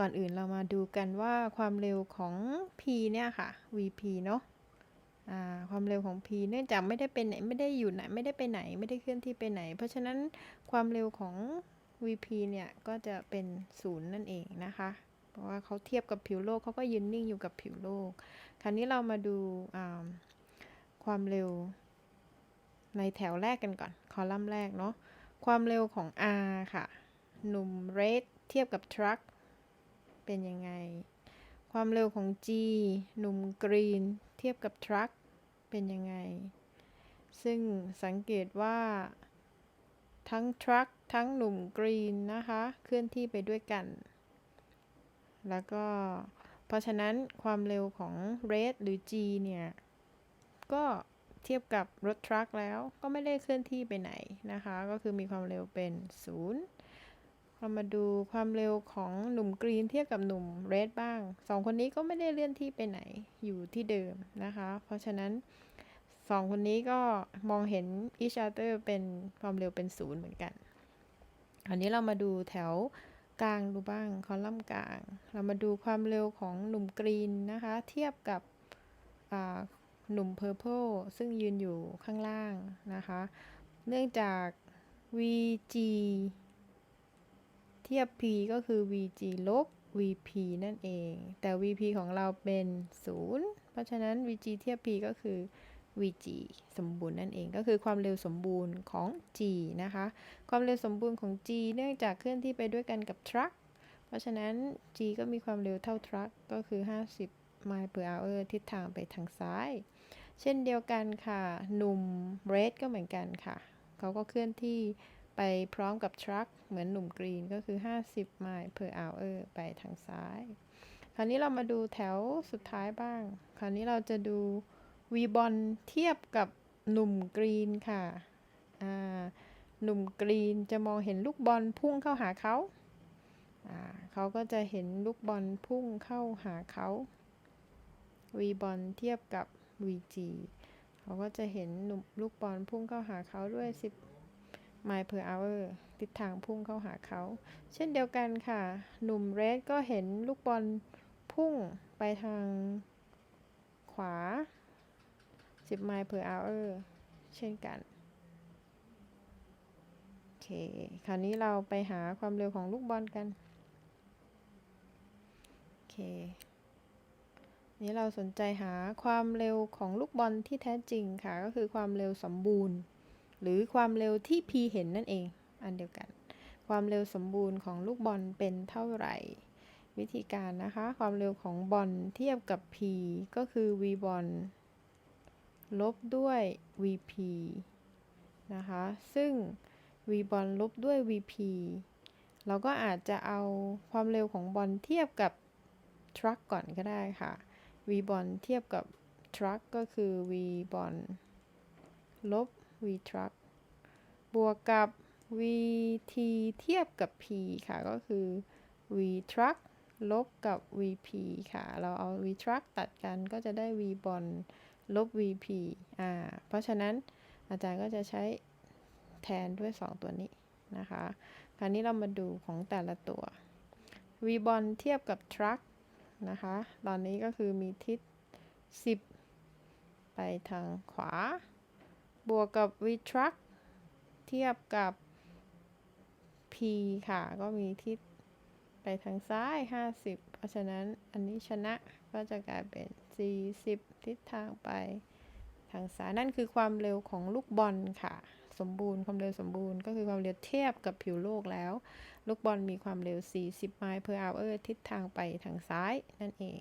ก่อนอื่นเรามาดูกันว่าความเร็วของ p เนี่ยค่ะ vp เนาะความเร็วของ p เนื่องจากไม่ได้เป็นไหนไม่ได้อยู่ไหนไม่ได้ไปไหนไม่ได้เคลื่อนที่ไปไหน เพราะฉะนั้นความเร็วของ vp เนี่ยก็จะเป็นศูนย์นั่นเองนะคะ เพราะว่าเขาเทียบกับผิวโลกเขาก็ยืนนิ่งอยู่กับผิวโลก คราวนี้เรามาดูาความเร็วในแถวแรกกันก่อน คอลัมน์แรกเนาะความเร็วของ R ค่ะ หนุ่ม red เทียบกับ truck เป็นยังไง ความเร็วของ G หนุ่ม green เทียบกับ truck เป็นยังไง ซึ่งสังเกตว่า ทั้ง truck ทั้งหนุ่ม green นะคะ เคลื่อนที่ไปด้วยกัน แล้วก็ เพราะฉะนั้นความเร็วของ red หรือ G เนี่ย ก็เทียบกับรถทรัคแล้วก็ไม่ได้เคลื่อนที่ไปไหนนะคะ ก็คือมีความเร็วเป็น 0 เรามาดูความเร็วของหนุ่มกรีนเทียบกับหนุ่มเรดบ้างสองคนนี้ก็ไม่ได้เลื่อนที่ไปไหนอยู่ที่เดิมนะคะ เพราะฉะนั้นสองคนนี้ก็มองเห็น each other เป็นความเร็วเป็นศูนย์เหมือนกันอันนี้เรามาดูแถวกลางดูบ้างคอลัมน์กลาง เรามาดูความเร็วของหนุ่มกรีนนะคะ เทียบกับหนุ่ม Purple ซึ่งยืนอยู่ข้างล่างนะคะ เนื่องจาก VG ทียบ P ก็คือ VG ลบ VP นั่นเอง แต่ VP ของเราเป็น 0 เพราะฉะนั้น VG เทียบ P ก็คือ VG สมบูรณ์นั่นเอง ก็คือความเร็วสมบูรณ์ของ G นะคะ ความเร็วสมบูรณ์ของ G เนื่องจากเคลื่อนที่ไปด้วยกันกับ truck เพราะฉะนั้น G ก็มีความเร็วเท่า truck ก็คือ 50 ไมล์ per hour ทิศทางไปทางซ้าย เช่นเดียวกันค่ะ หนุ่มเรดก็เหมือนกันค่ะ เขาก็เคลื่อนที่ ไปพร้อมกับทรัคเหมือนหนุ่มกรีนก็คือ 50 ไมล์ per hour ไปทางซ้าย คราวนี้เรามาดูแถวสุดท้ายบ้าง คราวนี้เราจะดูวีบอลเทียบกับหนุ่มกรีนค่ะ หนุ่มกรีนจะมองเห็นลูกบอลพุ่งเข้าหาเขา เขาก็จะเห็นลูกบอลพุ่งเข้าหาเขาวีบอลเทียบกับ VG เขาก็จะเห็นหนุ่มลูกบอลพุ่งเข้าหาเขาด้วย 10 ไมล์ per hour ทิศทางพุ่งเข้าหาเขา เช่นเดียวกันค่ะ หนุ่มเรดก็เห็นลูกบอลพุ่งไปทางขวา 10ไมล์ per hour เช่นกัน โอเค คราวนี้เราไปหาความเร็วของลูกบอลกัน โอเค นี้เราสนใจหาความเร็วของลูกบอลที่แท้จริงค่ะ ก็คือความเร็วสมบูรณ์ หรือความเร็วที่ p เห็นนั่นเอง อันเดียวกัน ความเร็วสมบูรณ์ของลูกบอลเป็นเท่าไหร่ วิธีการนะคะ ความเร็วของบอลเทียบกับ p ก็คือ v บอลลบด้วย vp นะคะ ซึ่ง v บอลลบด้วย vp เราก็อาจจะเอาความเร็วของบอลเทียบกับทรัคก่อนก็ได้ค่ะ v บอลเทียบกับ truck ก็คือ v บอลลบ v truck บวกกับ vt เทียบกับ p ค่ะ ก็คือ v truck ลบกับ vp ค่ะ เราเอา v truck ตัดกันก็จะได้ v บอลลบ vp อ่า เพราะฉะนั้นอาจารย์ก็จะใช้แทนด้วย 2 ตัวนี้นะคะ คราวนี้เรามาดูของแต่ละตัว v บอลเทียบกับ truck นะคะ ตอนนี้ก็คือมีทิศ 10 ไปทางขวา บวกกับ v truck เทียบกับ p ค่ะ ก็มีทิศไปทางซ้าย 50 เพราะฉะนั้นอันนี้ชนะก็จะกลายเป็น 40 ทิศทางไปทางซ้ายนั่นคือความเร็วของลูกบอลค่ะ สมบูรณ์ความเร็วสมบูรณ์ก็คือความเร็วเทียบกับผิวโลกแล้ว ลูกบอลมีความเร็ว 40 ไมล์ per hour ทิศทางไปทางซ้ายนั่นเอง